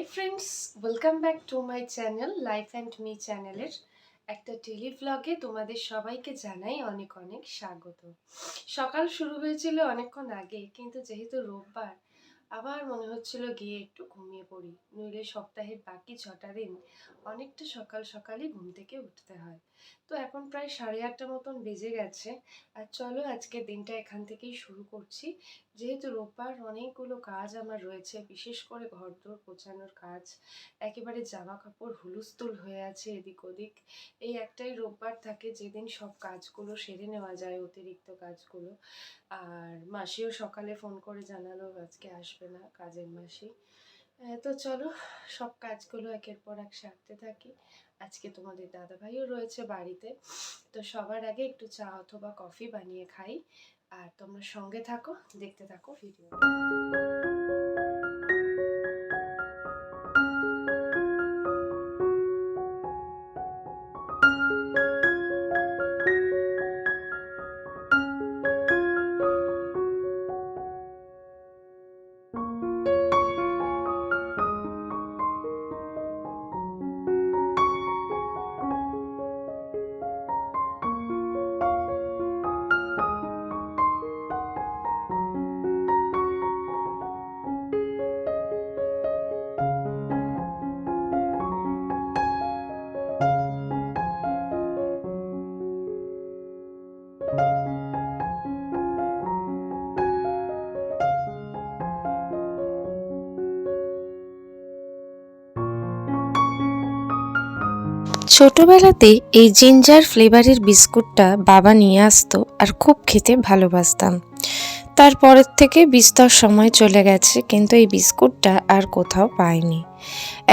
Hi friends welcome back to my channel life and me চ্যানেলের একটা tele ভ্লগে তোমাদের সবাইকে জানাই অনেক অনেক স্বাগত। সকাল শুরু হয়েছিল অনেকক্ষণ আগে, কিন্তু যেহেতু রোববার, আবার মনে হচ্ছিল গিয়ে একটু ঘুমিয়ে পড়ি। নইলে সপ্তাহের বাকি ছটা দিন অনেকটা সকাল সকালই ঘুম থেকে উঠতে হয়। তো এখন প্রায় সাড়ে আটটা মতন বেজে গেছে। আর চলো আজকে দিনটা এখান থেকেই শুরু করছি। যেহেতু রোববার অনেকগুলো কাজ আমার রয়েছে, বিশেষ করে ঘরদোর গোছানোর কাজ, একেবারে জামা কাপড় হুলুস্থুল হয়ে আছে এদিক ওদিক। এই একটাই রোববার থাকে যেদিন সব কাজগুলো সেরে নেওয়া যায়, অতিরিক্ত কাজগুলো। আর মাসিও সকালে ফোন করে জানালো, আজকে আসবে না কাজের মাসি। তো চলো সব কাজগুলো একের পর এক সারতে থাকি। আজকে তোমাদের দাদাভাইও রয়েছে বাড়িতে। তো সবার আগে একটু চা অথবা কফি বানিয়ে খাই। আর তোমরা সঙ্গে থাকো, দেখতে থাকো ভিডিও ছোটবেলাতে এই জিঞ্জার ফ্লেভারের বিস্কুটটা বাবা নিয়ে আসতো আর খুব খেতে ভালোবাসতাম। তারপরের থেকে বিস্তর সময় চলে গেছে, কিন্তু এই বিস্কুটটা আর কোথাও পাইনি।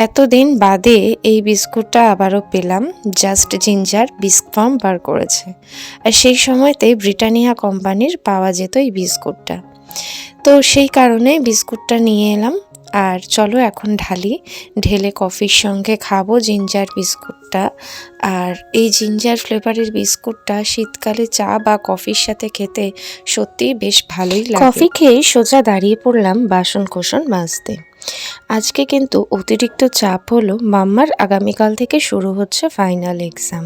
এতদিন বাদে এই বিস্কুটটা আবারও পেলাম, জাস্ট জিঞ্জার বিস্ক ফার্ম বার করেছে। আর সেই সময়তে ব্রিটানিয়া কোম্পানির পাওয়া যেত এই বিস্কুটটা। তো সেই কারণে বিস্কুটটা নিয়ে এলাম আর চলো এখন ঢালি। ঢেলে কফির সঙ্গে খাব জিঞ্জার বিস্কুটটা। আর এই জিঞ্জার ফ্লেভারের বিস্কুটটা শীতকালে চা বা কফির সাথে খেতে সত্যিই বেশ ভালোই লাগে। কফি খেয়ে সোজা দাঁড়িয়ে পড়লাম বাসন কোসন মাজতে। আজকে কিন্তু অতিরিক্ত চাপ হলো মাম্মার আগামীকাল থেকে শুরু হচ্ছে ফাইনাল এক্সাম।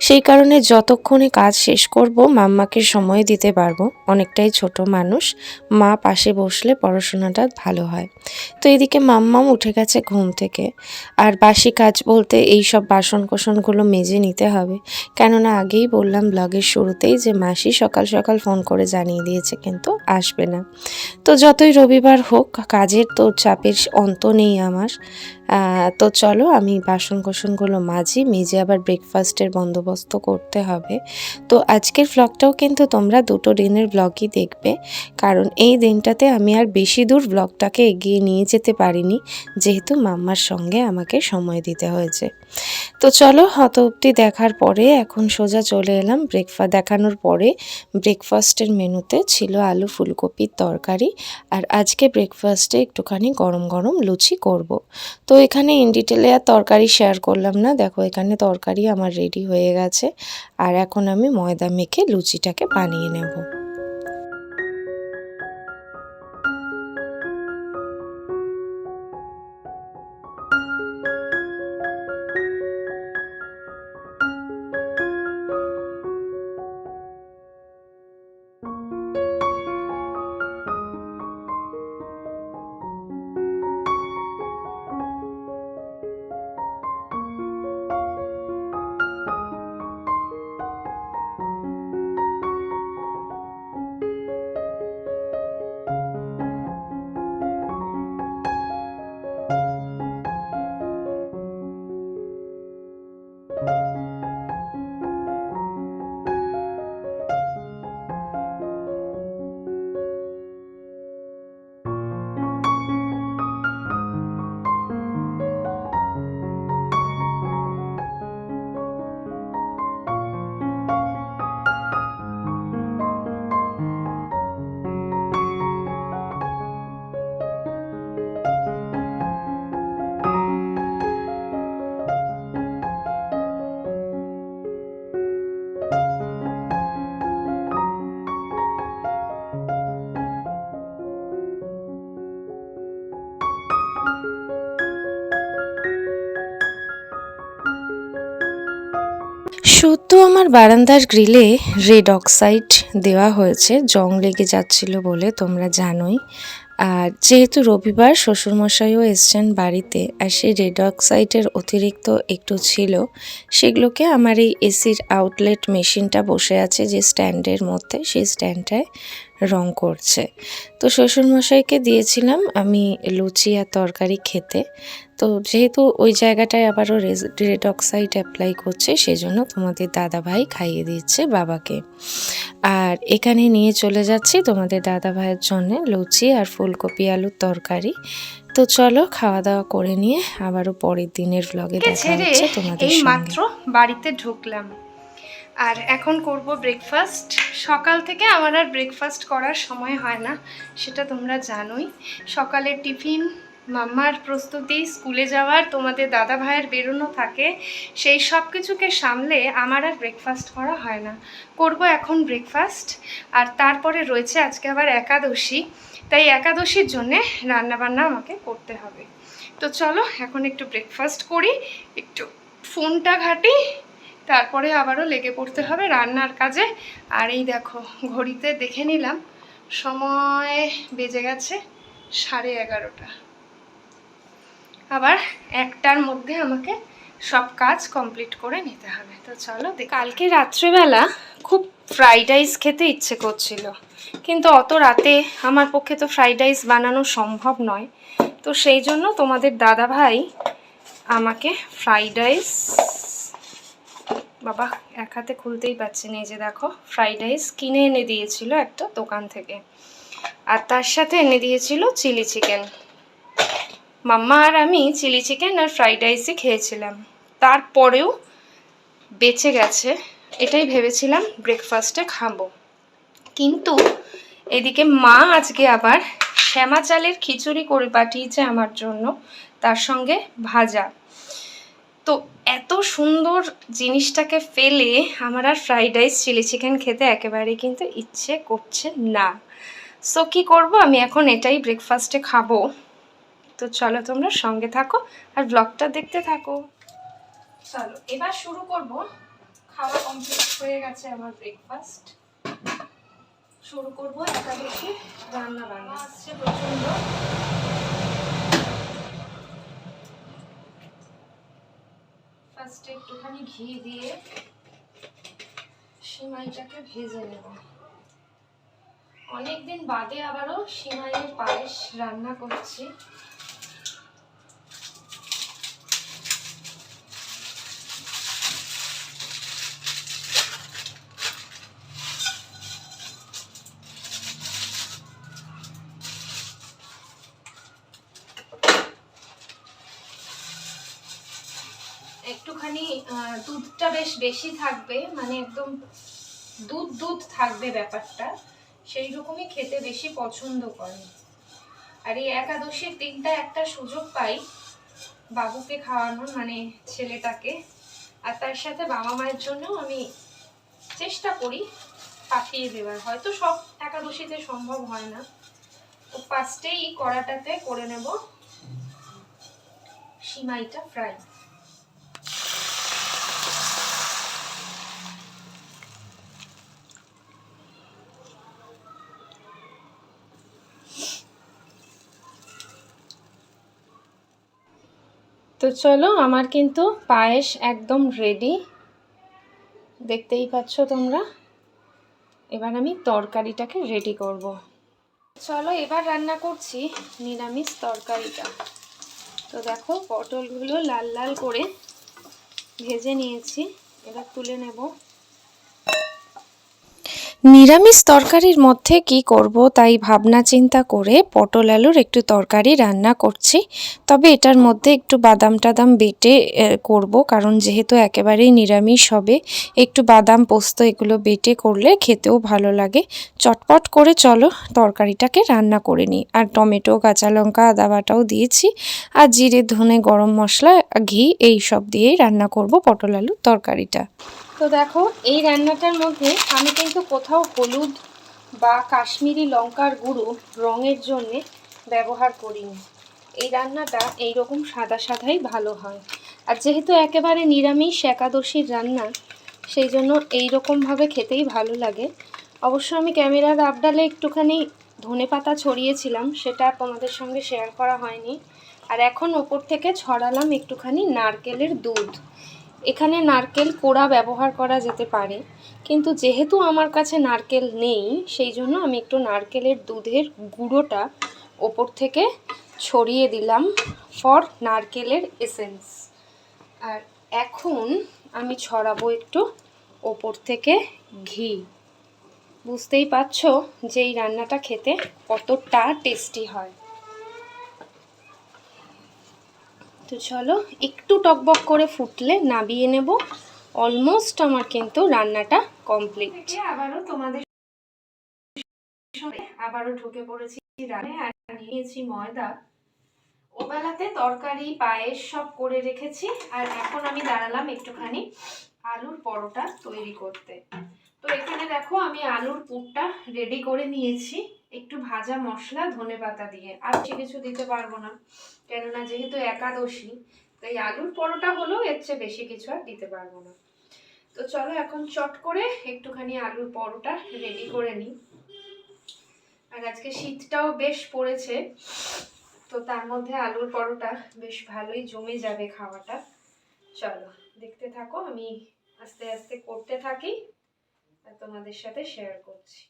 সেই কারণে যতক্ষণে কাজ শেষ করব, মাম্মাকে সময় দিতে পারব। অনেকটাই ছোট মানুষ, মা পাশে বসলে পড়াশোনাটা ভালো হয়। তো এদিকে মাম্মাম উঠে গেছে ঘুম থেকে। আর বাসি কাজ বলতে এই সব বাসন কোসনগুলো মেজে নিতে হবে। কেননা আগেই বললাম ব্লগের শুরুতেই যে মাসি সকাল সকাল ফোন করে জানিয়ে দিয়েছে, কিন্তু আসবে না। তো যতই রবিবার হোক, কাজের তো চাপের অন্ত নেই আমার। তো চলো আমি বাসন কোসনগুলো মাজি, মেজে আবার ব্রেকফাস্টের বন্দোবস্ত করতে হবে তো আজকের ব্লগটাও কিন্তু তোমরা দুটো দিনের ব্লগই দেখবে, কারণ এই দিনটাতে আমি আর বেশি দূর ব্লগটাকে এগিয়ে নিয়ে যেতে পারিনি, যেহেতু মাম্মার সঙ্গে আমাকে সময় দিতে হয়েছে তো চলো হত অব্দি দেখার পরে এখন সোজা চলে এলাম ব্রেকফাস্ট দেখানোর পরে ব্রেকফাস্টের মেনুতে ছিল আলু ফুলকপির তরকারি, আর আজকে ব্রেকফাস্টে একটুখানি গরম গরম লুচি করব। তো এখানে ইন ডিটেলে আর তরকারি শেয়ার করলাম না। দেখো, এখানে তরকারি আমার রেডি হয়ে গেছে। আর এখন আমি ময়দা মেখে লুচিটাকে বানিয়ে নেব। সত্য, আমার বারান্দার গ্রিলে রেড অক্সাইড দেওয়া হয়েছে। জং লেগে যাচ্ছিল বলে তোমরা জানোই। আর যেহেতু রবিবার শ্বশুরমশাইও এসছেন বাড়িতে, আর সেই রেড অক্সাইডের অতিরিক্ত একটু ছিল, সেগুলোকে আমার এই এসির আউটলেট মেশিনটা বসে আছে যে স্ট্যান্ডের মধ্যে, সেই স্ট্যান্ডটায় রং করছে। তো শ্বশুরমশাইকে দিয়েছিলাম আমি লুচি আর তরকারি খেতে। তো যেহেতু ওই জায়গাটায় আবারও রেড অক্সাইড অ্যাপ্লাই করছে সেজন্য তোমাদের দাদা ভাই খাইয়ে দিচ্ছে বাবাকে। আর এখানে নিয়ে চলে যাচ্ছি তোমাদের দাদা ভাইয়ের জন্য লুচি আর ফুলকপি আলুর তরকারি। তো চলো খাওয়া দাওয়া করে নিয়ে আবারও পরের দিনের ব্লগে দেখা হচ্ছে তোমাদের এই মাত্র বাড়িতে ঢুকলাম। আর এখন করব ব্রেকফাস্ট সকাল থেকে আমার আর ব্রেকফাস্ট করার সময় হয় না সেটা তোমরা জানোই। সকালের টিফিন মাম্মার প্রস্তুতি, স্কুলে যাওয়ার, তোমাদের দাদা ভাইয়ের বেরোনো থাকে, সেই সব কিছুকে সামলে আমার আর ব্রেকফাস্ট করা হয় না। করব এখন ব্রেকফাস্ট আর তারপরে রয়েছে আজকে আবার একাদশী, তাই একাদশীর জন্যে রান্নাবান্না আমাকে করতে হবে। তো চলো, এখন একটু ব্রেকফাস্ট করি, একটু ফোনটা ঘাঁটি, তারপরে আবারও লেগে পড়তে হবে রান্নার কাজে। আর এই দেখো, ঘড়িতে দেখে নিলাম, সময় বেজে গেছে সাড়ে এগারোটা। আবার একটার মধ্যে আমাকে সব কাজ কমপ্লিট করে নিতে হবে। তো চলো কালকে রাত্রেবেলা খুব ফ্রাইড রাইস খেতে ইচ্ছে করছিল। কিন্তু অত রাতে আমার পক্ষে তো ফ্রাইড রাইস বানানো সম্ভব নয়। তো সেই জন্য তোমাদের দাদা ভাই আমাকে ফ্রাইড রাইস বাবা, এক হাতে খুলতেই পারছি না, এই যে দেখো ফ্রাইড রাইস কিনে এনে দিয়েছিল একটা দোকান থেকে। আর তার সাথে এনে দিয়েছিল চিলি চিকেন মাম্মা আর আমি চিলি চিকেন আর ফ্রাইড রাইসই খেয়েছিলাম। তারপরেও বেঁচে গেছে, এটাই ভেবেছিলাম ব্রেকফাস্টে খাব। কিন্তু এদিকে মা আজকে আবার শ্যামা চালের খিচুড়ি করে পাঠিয়েছে আমার জন্য, তার সঙ্গে ভাজা। তো এত সুন্দর জিনিসটাকে ফেলে আমার আর ফ্রাইড রাইস, চিলি চিকেন খেতে একেবারেই কিন্তু ইচ্ছে করছে না। সো কী করব? আমি এখন এটাই ব্রেকফাস্টে খাব। তো চলো তোমরা সঙ্গে থাকো আর ব্লগটা দেখতে থাকো। চলো, এবার শুরু করব। খাওয়া কমপ্লিট হয়ে গেছে আমার ব্রেকফাস্ট শুরু করব একাদশী রান্না বান্না। আসছে প্রচণ্ড। ফার্স্টে একটুখানি ঘি দিয়ে সিমাইটাকে ভেজে নেব। অনেকদিন বাদে আবারও সিমাইয়ের পায়েস রান্না করছি। একটুখানি দুধটা বেশ বেশি থাকবে মানে একদম দুধ দুধ থাকবে ব্যাপারটা। সেই রকমই খেতে বেশি পছন্দ করে আর এই একাদশীর দিনটা একটা সুযোগ পাই বাবুকে খাওয়ানোর মানে ছেলেটাকে। আর তার সাথে বাবা মায়ের জন্যও আমি চেষ্টা করি পাঠিয়ে দেওয়ার। হয়তো সব একাদশীতে সম্ভব হয় না। তো ফার্স্টেই কড়াটাতে করে নেব। সিমাইটা ফ্রাই তো চলো, আমার কিন্তু পায়েস একদম রেডি দেখতেই পাচ্ছ তোমরা? এবার আমি তরকারিটাকে রেডি করব। চলো, এবার রান্না করছি নিরামিষ তরকারিটা। তো দেখো, পটলগুলো লাল লাল করে ভেজে নিয়েছি। এবার তুলে নেব। নিরামিষ তরকারির মধ্যে কি করব তাই ভাবনা চিন্তা করে পটল আলুর একটু তরকারি রান্না করছি। তবে এটার মধ্যে একটু বাদাম টাদাম বেটে করব কারণ যেহেতু একেবারেই নিরামিষ হবে, একটু বাদাম, পোস্ত এগুলো বেটে করলে খেতেও ভালো লাগে। চটপট করে চলো তরকারিটাকে রান্না করে নিই। আর টমেটো, কাঁচা লঙ্কা, আদা বাটাও দিয়েছি। আর জিরে, ধনে, গরম মশলা, ঘি, এই সব দিয়েই রান্না করব পটল আলুর তরকারিটা। তো দেখো, এই রান্নাটার মধ্যে আমি কিন্তু কোথাও হলুদ বা কাশ্মীরি লঙ্কার গুঁড়ো রঙের জন্যে ব্যবহার করিনি। এই রান্নাটা এই রকম সাদা সাদাই ভালো হয়। আর যেহেতু একেবারে নিরামিষ একাদশীর রান্না, সেই জন্য এই রকমভাবে খেতেই ভালো লাগে। অবশ্য আমি ক্যামেরার আপডালে একটুখানি ধনে পাতা ছড়িয়েছিলাম, সেটা তোমাদের সঙ্গে শেয়ার করা হয়নি। আর এখন ওপর থেকে ছড়ালাম একটুখানি নারকেলের দুধ। এখানে নারকেল কোড়া ব্যবহার করা যেতে পারে, কিন্তু যেহেতু আমার কাছে নারকেল নেই, সেই জন্য আমি একটু নারকেলের দুধের গুঁড়োটা ওপর থেকে ছড়িয়ে দিলাম ফর নারকেলের এসেন্স আর এখন আমি ছড়াবো একটু ওপর থেকে ঘি। বুঝতেই পারছ যে এই রান্নাটা খেতে কতটা টেস্টি হয়। তো চলো একটু টকবক করে ফুটলে নাবিয়ে নেব। অলমোস্ট আমার কিন্তু রান্নাটা কমপ্লিট আবারও তোমাদের আবারও ঢুকে পড়েছি নিয়েছি ময়দা। ওবেলাতে তরকারি, পায়েস সব করে রেখেছি আর এখন আমি দাঁড়ালাম একটুখানি আলুর পরোটা তৈরি করতে। তো এখানে দেখো আমি আলুর পুরটা রেডি করে নিয়েছি। একটু ভাজা মশলা ধনে পাতা দিয়ে। আর কিছু দিতে পারব না, কেননা যেহেতু একাদশী, তাই আলুর পরোটা হলেও এর চেয়ে বেশি কিছু আর দিতে পারব না। তো চলো এখন চট করে একটুখানি আলুর পরোটা রেডি করে নিই। আর আজকে শীতটাও বেশ পড়েছে, তো তার মধ্যে আলুর পরোটা বেশ ভালোই জমে যাবে খাওয়াটা। চলো, দেখতে থাকো, আমি আস্তে আস্তে করতে থাকি, আর তোমাদের সাথে শেয়ার করছি।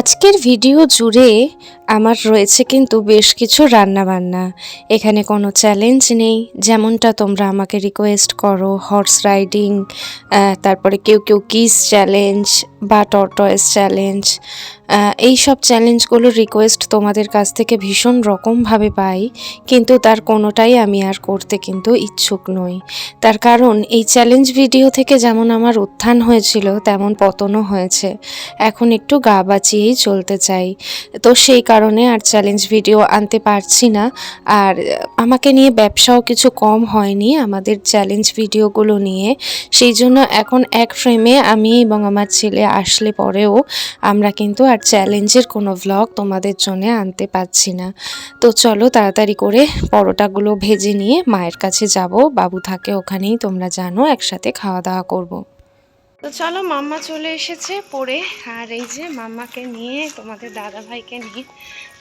আজকের ভিডিও জুড়ে আমার রয়েছে কিন্তু বেশ কিছু রান্নাবান্না। এখানে কোনো চ্যালেঞ্জ নেই। যেমনটা তোমরা আমাকে রিকোয়েস্ট করো হর্স রাইডিং তারপরে কেউ কেউ কিস চ্যালেঞ্জ বা টর্টয়েস চ্যালেঞ্জ এই সব চ্যালেঞ্জগুলোর রিকোয়েস্ট তোমাদের কাছ থেকে ভীষণ রকমভাবে পাই, কিন্তু তার কোনোটাই আমি আর করতে কিন্তু ইচ্ছুক নই। তার কারণ এই চ্যালেঞ্জ ভিডিও থেকে যেমন আমার উত্থান হয়েছিল, তেমন পতনও হয়েছে। এখন একটু গা বাঁচিয়েই চলতে চাই। তো সেই কারণে আর চ্যালেঞ্জ ভিডিও আনতে পারছি না। আর আমাকে নিয়ে ব্যবসাও কিছু কম হয়নি আমাদের চ্যালেঞ্জ ভিডিওগুলো নিয়ে। সেই জন্য এখন এক ফ্রেমে আমি এবং আমার ছেলে আসলে পরেও আমরা কিন্তু আর চ্যালেঞ্জের কোনো ভ্লগ তোমাদের জন্য আনতে পারছি না। তো চলো তাড়াতাড়ি করে পরোটাগুলো ভেজে নিয়ে মায়ের কাছে যাব। বাবু থাকে ওখানেই, তোমরা জানো, একসাথে খাওয়া দাওয়া করব। তো চলো মাম্মা চলে এসেছে পড়ে। আর এই যে মাম্মাকে নিয়ে, তোমাদের দাদা ভাইকে নিয়ে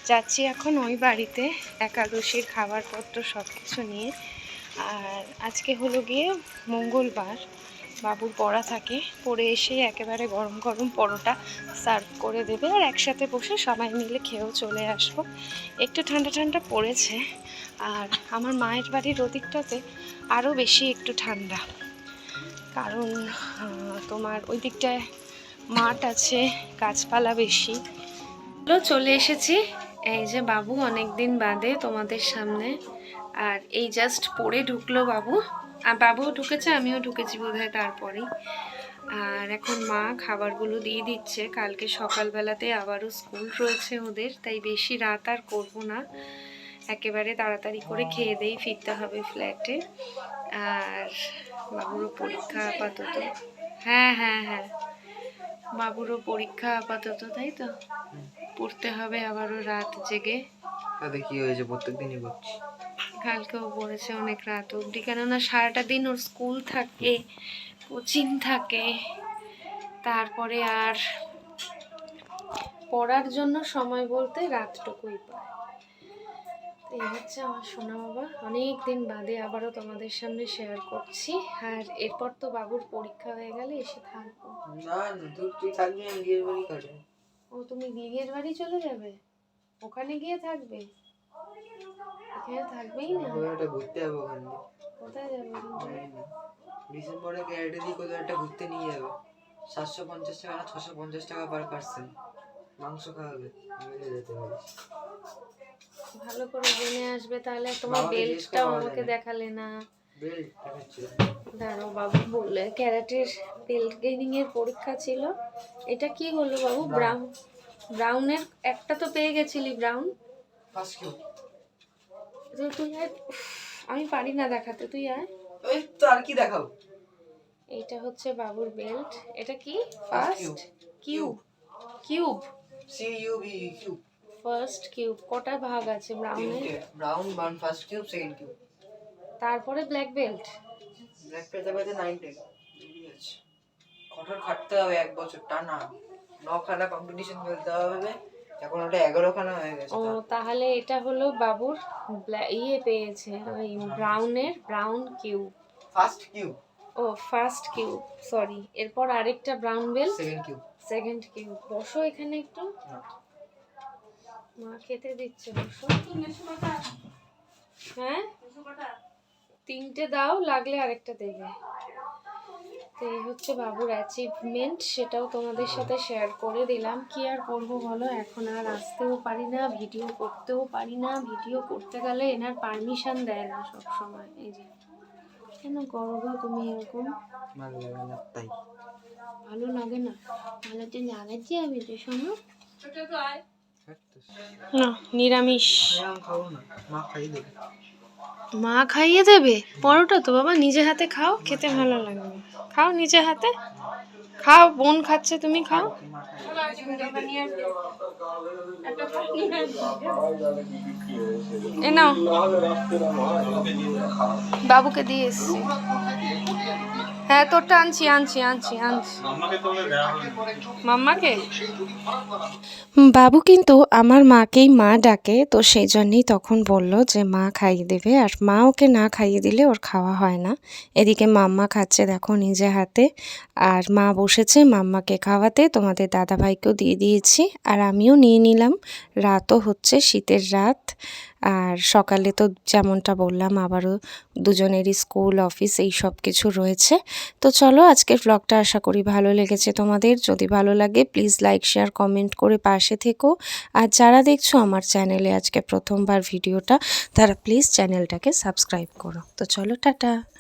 যাচ্ছি এখন ওই বাড়িতে, একাদশীর খাবারপত্র সব কিছু নিয়ে। আর আজকে হলো গিয়ে মঙ্গলবার, বাবুর পড়া থাকে। পড়ে এসে একেবারে গরম গরম পরোটা সার্ভ করে দেবে আর একসাথে বসে সবাই মিলে খেয়েও চলে আসব। একটু ঠান্ডা ঠান্ডা পড়েছে। আর আমার মায়ের বাড়ির ওদিকটাতে আরও বেশি একটু ঠান্ডা। কারণ তোমার ওই দিকটায় মাঠ আছে, গাছপালা বেশি। তো চলে এসেছি। এই যে বাবু অনেক দিন বাদে তোমাদের সামনে। আর এই জাস্ট পড়ে ঢুকলো বাবু। আর বাবুও ঢুকেছে, আমিও ঢুকেছি বোধহয় তারপরেই। আর এখন মা খাবারগুলো দিয়ে দিচ্ছে। কালকে সকালবেলাতে আবারও স্কুল রয়েছে ওদের, তাই বেশি রাত আর করব না। একেবারে তাড়াতাড়ি করে খেয়ে দেই, ফিরতে হবে ফ্ল্যাটে আর বাবুরও পরীক্ষা আপাতত। হ্যাঁ হ্যাঁ হ্যাঁ। বাবুরও পরীক্ষা আপাতত তাই তো? পড়তে হবে আবারও রাত জেগে। তাতে কি হয়েছে? প্রত্যেক দিনই করছি কালকেও পড়েছে অনেক রাত অবধি। কেননা সারাটা দিন ওর স্কুল থাকে কোচিং থাকে। তারপরে আর পড়ার জন্য সময় বলতে রাতটুকুই পায়। এই হচ্ছে আমার সোনা বাবা। অনেক দিন বাদে আবারও তোমাদের সামনে শেয়ার করছি। আর এরপর তো বাবুর পরীক্ষা হয়ে গেলে এসে থাকব। না তুই থাকবি আমি বিয়ের বাড়ি কাটে ও তুমি বিয়ের বাড়ি চলে যাবে? ওখানে গিয়ে থাকবে? এখানে থাকবেই না? একটা ঘুরতে যাব ওখানে কোথায় যাবে। ডিসেম্বরে ক্যারেটে দিয়ে কোথাও একটা ঘুরতে নিয়ে যাবে। সাতশো পঞ্চাশ টাকা না ছশো পঞ্চাশ টাকা পার পার্সন মাংস খাওয়াবে যেতে পারিস। ভালো করে জেনে আসবে তাহলে তোমার বেল্টটাও আমাকে দেখালে না। দাঁড়াও বাবু বললে ক্যারাটের বেল্ট গেইনিং এর পরীক্ষা ছিল। এটা কি হলো বাবু? ব্রাউন ব্রাউনের একটা তো পেয়ে গেছিলি ব্রাউন তুই আয় আমি পারি না দেখাতে তুই আয়। এই তো আর কি দেখাও এইটা হচ্ছে বাবুর বেল্ট এটা কি? First cube cube C U B Q first cube কটা ভাগ আছে? ব্রাউনের brown one first cube second cube তারপরে ব্ল্যাক বেল্ট ব্ল্যাক পেতে পেতে নাইন টেন আছে কঠোর খাটতে হবে এক বছর টানা নখানা কম্পিটিশন খেলতে হবে এখন ওটা এগারো খানা হয়ে গেছে ও তাহলে এটা হলো বাবুর ইয়ে পেয়েছে ওই ব্রাউনের ব্রাউন কিউব ফার্স্ট কিউব ও ফার্স্ট কিউব সরি এরপর আরেকটা brown belt second cube second cube বসো এখানে একটু। মা খেতে দিচ্ছে হ্যাঁ? তিনটে দাও লাগলে আরেকটা দেবে। তো এই হচ্ছে বাবুর অ্যাচিভমেন্ট সেটাও তোমাদের সাথে শেয়ার করে দিলাম। কি আর করব বলো? এখন আর আসতেও পারি না ভিডিও করতেও পারি না। ভিডিও করতে গেলে এনার পারমিশন দেয় না সব সময় এই যে। কেন করো গো তুমি এরকম? ভালো লাগে না তাই। ভালো লাগে না? ভালো তো লাগাচ্ছি আমি তো শোনো না দেবে। মা খাইয়ে দেবে? পরোটা তো বাবা নিজে হাতে খাও খেতে ভালো লাগবে। খাও নিজে হাতে। খাও বোন খাচ্ছে তুমি খাও। এ নাও। বাবুকে দিয়ে এসছি। হ্যাঁ তোরটা আনছি আনছি আনছি আনছি। মাম্মাকে? বাবু কিন্তু আমার মাকেই মা ডাকে, তো সেই জন্যই তখন বলল যে মা খাইয়ে দেবে, আর মা ওকে না খাইয়ে দিলে ওর খাওয়া হয় না। এদিকে মাম্মা খাচ্ছে দেখো নিজে হাতে, আর মা বসেছে মাম্মাকে খাওয়াতে, তোমাদের দাদাভাইকেও দিয়ে দিয়েছি, আর আমিও নিয়ে নিলাম। রাতও হচ্ছে, শীতের রাত। আর সকালে তো যেমনটা বললাম, আবারও দুজনেরই স্কুল, অফিস এই সব কিছু রয়েছে। তো চলো আজকের ব্লগটা আশা করি ভালো লেগেছে তোমাদের। যদি ভালো লাগে প্লিজ লাইক শেয়ার কমেন্ট করে পাশে থেকো। আর যারা দেখছ আমার চ্যানেলে আজকে প্রথমবার ভিডিওটা, তারা প্লিজ চ্যানেলটাকে সাবস্ক্রাইব করো। তো চলো, টাটা।